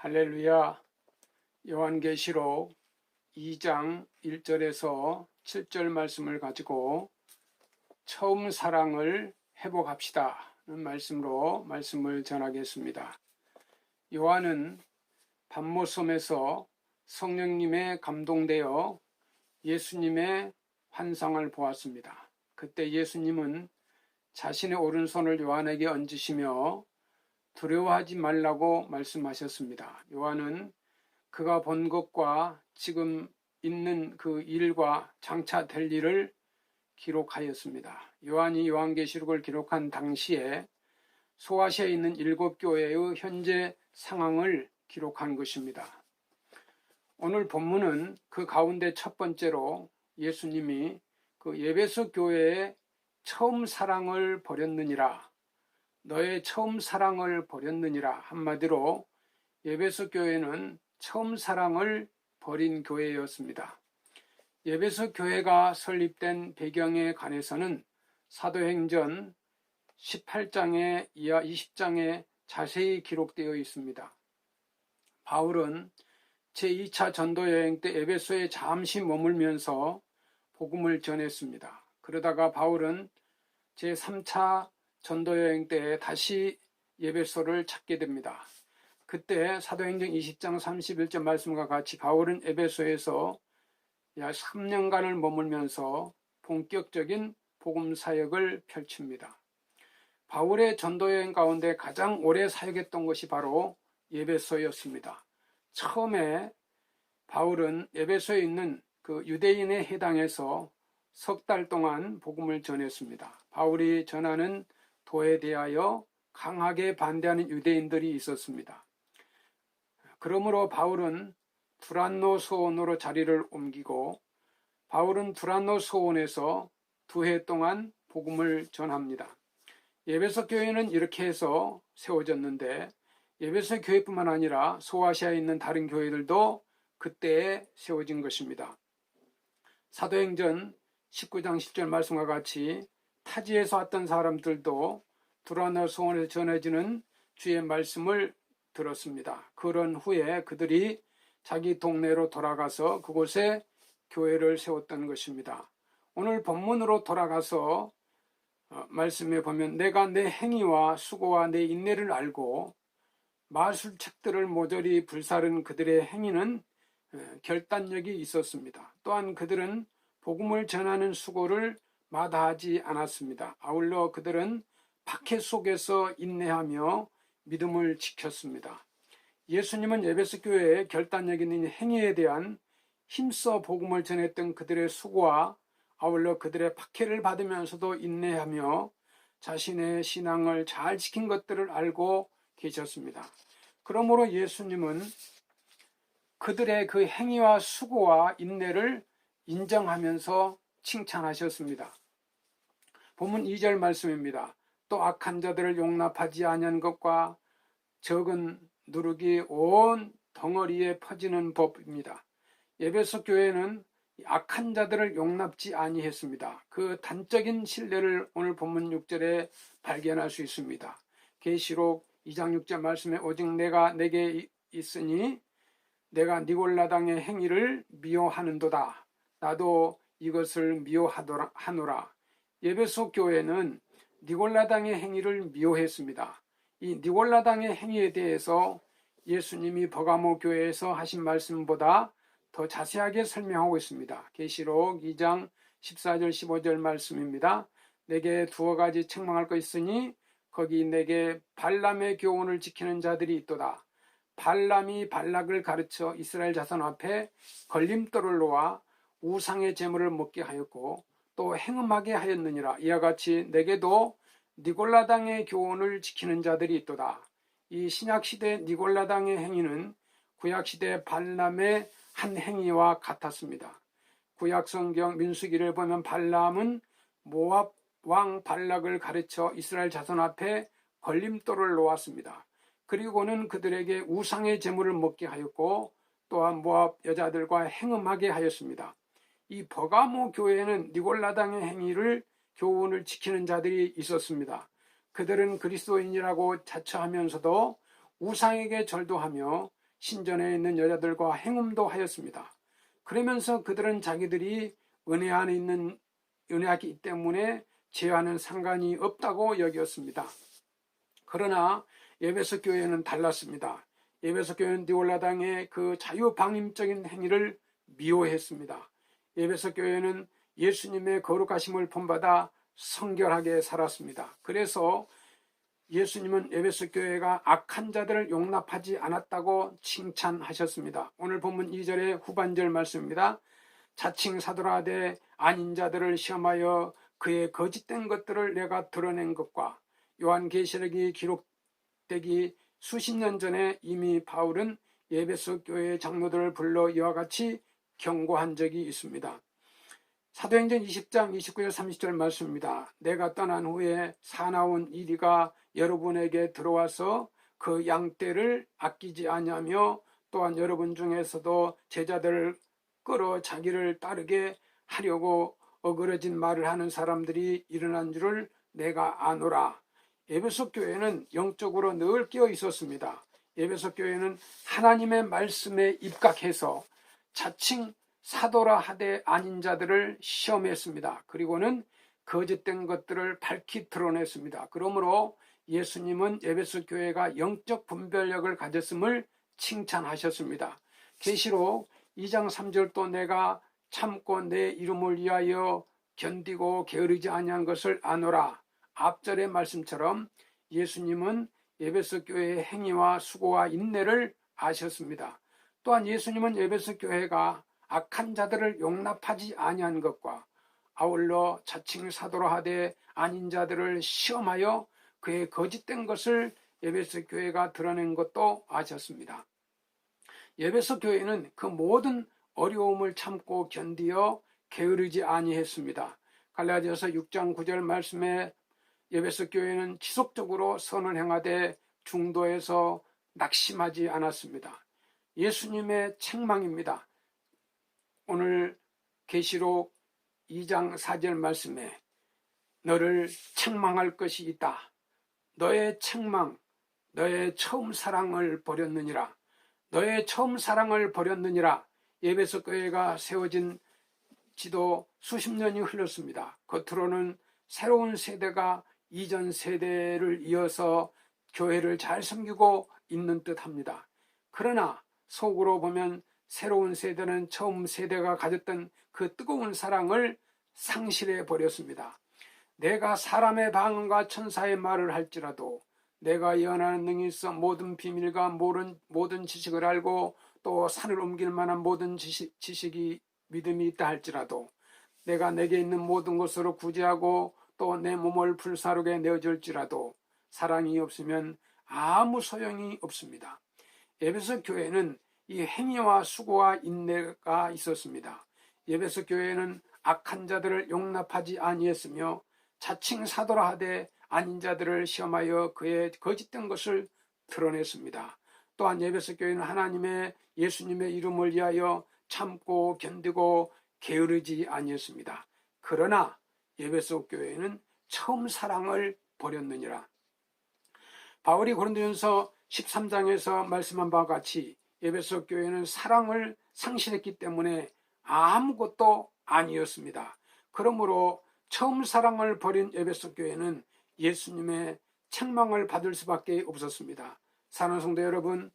할렐루야. 요한계시록 2장 1절에서 7절 말씀을 가지고 처음 사랑을 회복합시다. 는 말씀으로 말씀을 전하겠습니다. 요한은 밤모섬에서 성령님의 감동되어 예수님의 환상을 보았습니다. 그때 예수님은 자신의 오른손을 요한에게 얹으시며 두려워하지 말라고 말씀하셨습니다. 요한은 그가 본 것과 지금 있는 그 일과 장차 될 일을 기록하였습니다. 요한이 요한계시록을 기록한 당시에 소아시아에 있는 일곱 교회의 현재 상황을 기록한 것입니다. 오늘 본문은 그 가운데 첫 번째로 예수님이 그 예배소 교회의 처음 사랑을 버렸느니라 너의 처음 사랑을 버렸느니라 한마디로 예배소 교회는 처음 사랑을 버린 교회였습니다. 예배소 교회가 설립된 배경에 관해서는 사도행전 18장에 이하 20장에 자세히 기록되어 있습니다. 바울은 제2차 전도 여행 때 에베소에 잠시 머물면서 복음을 전했습니다. 그러다가 바울은 제3차 전도 여행 때 다시 예배소를 찾게 됩니다. 그때 사도행전 20장 31절 말씀과 같이 바울은 에베소에서 약 3년간을 머물면서 본격적인 복음 사역을 펼칩니다. 바울의 전도 여행 가운데 가장 오래 사역했던 것이 바로 예배소였습니다. 처음에 바울은 예배소에 있는 그 유대인의 해당에서 석 달 동안 복음을 전했습니다. 바울이 전하는 도에 대하여 강하게 반대하는 유대인들이 있었습니다. 그러므로 바울은 두란노 소원으로 자리를 옮기고 바울은 두란노 소원에서 두 해 동안 복음을 전합니다. 예배소 교회는 이렇게 해서 세워졌는데 예배소 교회뿐만 아니라 소아시아에 있는 다른 교회들도 그때에 세워진 것입니다. 사도행전 19장 10절 말씀과 같이 타지에서 왔던 사람들도 두라노 소원에서 전해지는 주의 말씀을 들었습니다. 그런 후에 그들이 자기 동네로 돌아가서 그곳에 교회를 세웠던 것입니다. 오늘 본문으로 돌아가서 어, 말씀에 보면 내가 내 행위와 수고와 내 인내를 알고 마술책들을 모조리 불사른 그들의 행위는 결단력이 있었습니다. 또한 그들은 복음을 전하는 수고를 마다하지 않았습니다. 아울러 그들은 박해 속에서 인내하며 믿음을 지켰습니다. 예수님은 예배스 교회의 결단력 있는 행위에 대한 힘써 복음을 전했던 그들의 수고와 아울러 그들의 박해를 받으면서도 인내하며 자신의 신앙을 잘 지킨 것들을 알고 계셨습니다. 그러므로 예수님은 그들의 그 행위와 수고와 인내를 인정하면서 칭찬하셨습니다. 본문 2절 말씀입니다. 또 악한 자들을 용납하지 아니한 것과 적은 누룩이 온 덩어리에 퍼지는 법입니다. 예배소 교회는 악한 자들을 용납지 아니했습니다. 그 단적인 신뢰를 오늘 본문 6절에 발견할 수 있습니다. 계시록 2장 6절 말씀에 오직 내가 내게 있으니 내가 니골라당의 행위를 미워하는도다. 나도 이것을 미워하노라. 예배소 교회는 니골라당의 행위를 미워했습니다. 이 니골라당의 행위에 대해서 예수님이 버가모 교회에서 하신 말씀보다 더 자세하게 설명하고 있습니다. 계시록 2장 14절 15절 말씀입니다. 내게 두어 가지 책망할 것 있으니 거기 내게 발람의 교훈을 지키는 자들이 있도다. 발람이 발락을 가르쳐 이스라엘 자손 앞에 걸림돌을 놓아 우상의 재물을 먹게 하였고 또 행음하게 하였느니라 이와 같이 내게도 니골라당의 교훈을 지키는 자들이 있도다. 이 신약시대 니골라당의 행위는 구약시대 발람의 한 행위와 같았습니다. 구약성경 민수기를 보면 발람은 모압 왕 발락을 가르쳐 이스라엘 자손 앞에 걸림돌을 놓았습니다. 그리고는 그들에게 우상의 재물을 먹게 하였고 또한 모압 여자들과 행음하게 하였습니다. 이 버가모 교회는 니골라당의 행위를 교훈을 지키는 자들이 있었습니다. 그들은 그리스도인이라고 자처하면서도 우상에게 절도하며 신전에 있는 여자들과 행음도 하였습니다. 그러면서 그들은 자기들이 은혜 안에 있는 은혜하기 때문에 죄와는 상관이 없다고 여겼습니다. 그러나 예배석 교회는 달랐습니다. 예배석 교회는 디올라당의 그 자유방임적인 행위를 미워했습니다. 예배석 교회는 예수님의 거룩하심을 본받아 성결하게 살았습니다. 그래서 예수님은 에베소 교회가 악한 자들을 용납하지 않았다고 칭찬하셨습니다. 오늘 본문 2절의 후반절 말씀입니다. 자칭 사도라되 아닌 자들을 시험하여 그의 거짓된 것들을 내가 드러낸 것과 요한계시록이 기록되기 수십 년 전에 이미 바울은 예배소 교회 장로들을 불러 이와 같이 경고한 적이 있습니다. 사도행전 20장 29절 30절 말씀입니다. 내가 떠난 후에 사나운 이리가 여러분에게 들어와서 그 양떼를 아끼지 아니하며 또한 여러분 중에서도 제자들을 끌어 자기를 따르게 하려고 어그러진 말을 하는 사람들이 일어난 줄을 내가 아노라. 예배석 교회는 영적으로 늘 끼어 있었습니다. 예배석 교회는 하나님의 말씀에 입각해서 자칭 사도라 하되 아닌 자들을 시험했습니다. 그리고는 거짓된 것들을 밝히 드러냈습니다. 그러므로 예수님은 예배소 교회가 영적 분별력을 가졌음을 칭찬하셨습니다. 계시록 2장 3절 또 내가 참고 내 이름을 위하여 견디고 게으르지 아니한 것을 아노라. 앞절의 말씀처럼 예수님은 예배소 교회의 행위와 수고와 인내를 아셨습니다. 또한 예수님은 예배소 교회가 악한 자들을 용납하지 아니한 것과 아울러 자칭 사도로 하되 아닌 자들을 시험하여 그의 거짓된 것을 예배소 교회가 드러낸 것도 아셨습니다. 예배소 교회는 그 모든 어려움을 참고 견디어 게으르지 아니했습니다. 갈라디아서 6장 9절 말씀에 예배소 교회는 지속적으로 선을 행하되 중도에서 낙심하지 않았습니다. 예수님의 책망입니다. 오늘 계시록 2장 4절 말씀에 너를 책망할 것이 있다. 너의 책망, 너의 처음 사랑을 버렸느니라. 너의 처음 사랑을 버렸느니라. 예배석 교회가 세워진 지도 수십 년이 흘렀습니다. 겉으로는 새로운 세대가 이전 세대를 이어서 교회를 잘 섬기고 있는 듯 합니다. 그러나 속으로 보면 새로운 세대는 처음 세대가 가졌던 그 뜨거운 사랑을 상실해 버렸습니다. 내가 사람의 방언과 천사의 말을 할지라도 내가 예언하는 능이 있어 모든 비밀과 모든, 모든 지식을 알고 또 산을 옮길 만한 모든 지식, 지식이 믿음이 있다 할지라도 내가 내게 있는 모든 것으로 구제하고 또 내 몸을 불사르게 내어줄지라도 사랑이 없으면 아무 소용이 없습니다. 에베소 교회는 이 행위와 수고와 인내가 있었습니다. 예배소 교회는 악한 자들을 용납하지 아니했으며 자칭 사도라 하되 아닌 자들을 시험하여 그의 거짓된 것을 드러냈습니다. 또한 예배석 교회는 하나님의 예수님의 이름을 위하여 참고 견디고 게으르지 아니었습니다. 그러나 예배석 교회는 처음 사랑을 버렸느니라. 바울이 고린도전서 13장에서 말씀한 바와 같이 예배석 교회는 사랑을 상실했기 때문에 아무것도 아니었습니다. 그러므로 처음 사랑을 버린 에베소 교회는 예수님의 책망을 받을 수밖에 없었습니다. 사는 성도 여러분,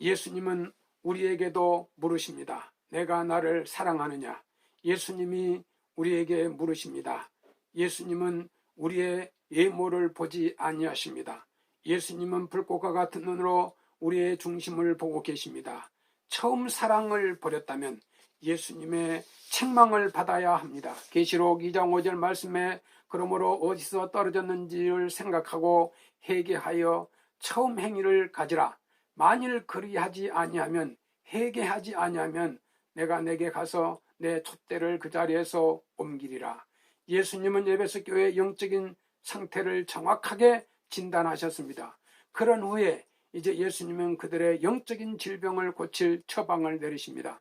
예수님은 우리에게도 물으십니다. 내가 나를 사랑하느냐? 예수님이 우리에게 물으십니다. 예수님은 우리의 외모를 보지 아니하십니다. 예수님은 불꽃과 같은 눈으로 우리의 중심을 보고 계십니다. 처음 사랑을 버렸다면 예수님의 책망을 받아야 합니다. 계시록 2장 5절 말씀에 그러므로 어디서 떨어졌는지를 생각하고 회개하여 처음 행위를 가지라. 만일 그리하지 아니하면 회개하지 아니하면 내가 내게 가서 내 촛대를 그 자리에서 옮기리라. 예수님은 예배석 교회의 영적인 상태를 정확하게 진단하셨습니다. 그런 후에 이제 예수님은 그들의 영적인 질병을 고칠 처방을 내리십니다.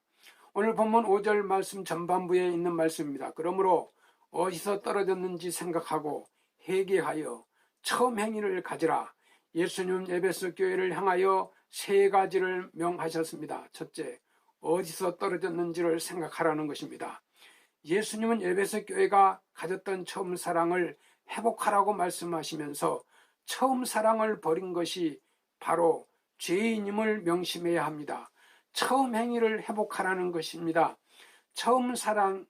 오늘 본문 5절 말씀 전반부에 있는 말씀입니다. 그러므로 어디서 떨어졌는지 생각하고 회개하여 처음 행위를 가지라. 예수님 에베소 교회를 향하여 세 가지를 명하셨습니다. 첫째, 어디서 떨어졌는지를 생각하라는 것입니다. 예수님은 에베소 교회가 가졌던 처음 사랑을 회복하라고 말씀하시면서 처음 사랑을 버린 것이 바로 죄인임을 명심해야 합니다. 처음 행위를 회복하라는 것입니다. 처음 사랑,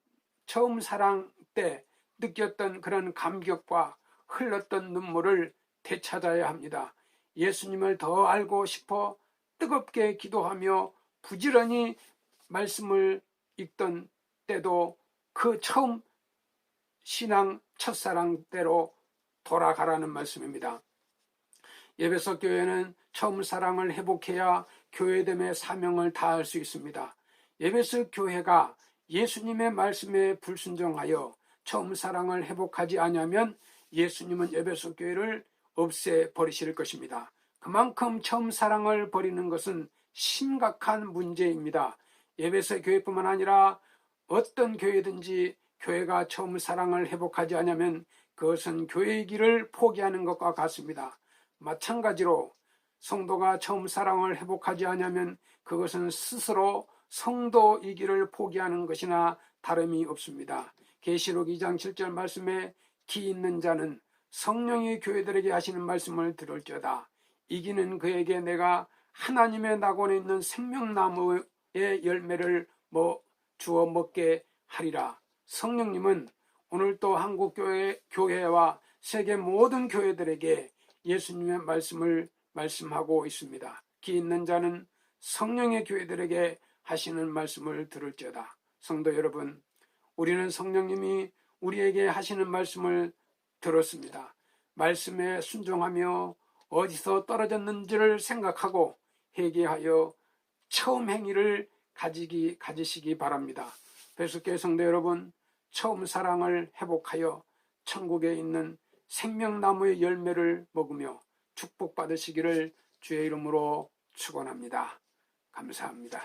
처음 사랑 때 느꼈던 그런 감격과 흘렀던 눈물을 되찾아야 합니다. 예수님을 더 알고 싶어 뜨겁게 기도하며 부지런히 말씀을 읽던 때도 그 처음 신앙 첫사랑대로 돌아가라는 말씀입니다. 예배석 교회는 처음 사랑을 회복해야 교회됨의 사명을 다할 수 있습니다. 예배석 교회가 예수님의 말씀에 불순종하여 처음 사랑을 회복하지 않으면 예수님은 예배석 교회를 없애 버리실 것입니다. 그만큼 처음 사랑을 버리는 것은 심각한 문제입니다. 예배석 교회뿐만 아니라 어떤 교회든지 교회가 처음 사랑을 회복하지 않으면 그것은 교회의 길을 포기하는 것과 같습니다. 마찬가지로 성도가 처음 사랑을 회복하지 않으면 그것은 스스로 길을 포기하는 것이나 다름이 없습니다. 계시록 2장 7절 말씀에 기 있는 자는 성령이 교회들에게 하시는 말씀을 들을지어다. 이기는 그에게 내가 하나님의 낙원에 있는 생명나무의 열매를 뭐 주어 먹게 하리라. 성령님은 오늘 또 한국 교회 교회와 세계 모든 교회들에게 예수님의 말씀을 말씀하고 있습니다. 기 있는 자는 성령의 교회들에게 하시는 말씀을 들을지어다. 성도 여러분, 우리는 성령님이 우리에게 하시는 말씀을 들었습니다. 말씀에 순종하며 어디서 떨어졌는지를 생각하고 회개하여 처음 행위를 가지기 가지시기 바랍니다. 배수교회 성도 여러분, 처음 사랑을 회복하여 천국에 있는 생명나무의 열매를 먹으며 축복받으시기를 주의 이름으로 축원합니다. 감사합니다.